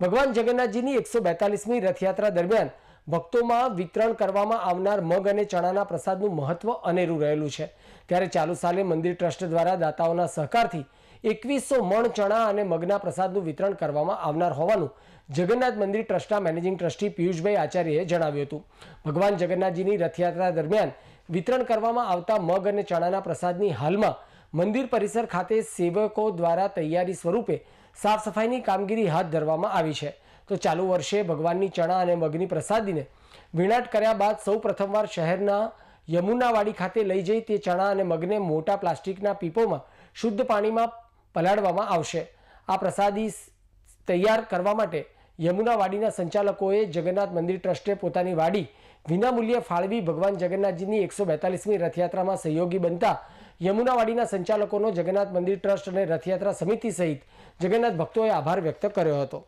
ભગવાન જગન્નાથજીની એકસો બેતાલીસમી રથયાત્રા દરમિયાન ભક્તોમાં વિતરણ કરવામાં આવનાર મગ અને ચણાના પ્રસાદનું મહત્વ અનેરું રહેલું છે. ત્યારે ચાલુ સાલે મંદિર ટ્રસ્ટ દ્વારા દાતાઓના સહકારથી એકવીસો મણ ચણા અને મગના પ્રસાદનું વિતરણ કરવામાં આવનાર હોવાનું જગન્નાથ મંદિર ટ્રસ્ટના મેનેજિંગ ટ્રસ્ટી પિયુષભાઈ આચાર્યએ જણાવ્યું હતું. ભગવાન જગન્નાથજીની રથયાત્રા દરમિયાન વિતરણ કરવામાં આવતા મગ અને ચણાના પ્રસાદની હાલમાં મંદિર પરિસર ખાતે સેવકો દ્વારા તૈયારી સ્વરૂપે સાફ સફાઈની કામગીરી હાથ ધરવામાં આવી છે. તો ચાલુ વર્ષે ભગવાનની ચણા અને મગની પ્રસાદીને વિણાટ કર્યા બાદ સૌ પ્રથમવાર શહેરના યમુનાવાડી ખાતે લઈ જઈ તે ચણા અને મગને મોટા પ્લાસ્ટિકના પીપોમાં શુદ્ધ પાણીમાં પલાળવામાં આવશે. આ પ્રસાદી તૈયાર કરવા માટે યમુનાવાડીના સંચાલકોએ જગન્નાથ મંદિર ટ્રસ્ટે પોતાની વાડી વિનામૂલ્યે ફાળવી ભગવાન જગન્નાથજીની એકસો બેતાલીસમી રથયાત્રામાં સહયોગી બનતા યમુનાવાડીના સંચાલકોનો જગન્નાથ મંદિર ટ્રસ્ટ અને રથયાત્રા સમિતિ સહિત જગન્નાથ ભક્તોએ આભાર વ્યક્ત કર્યો હતો.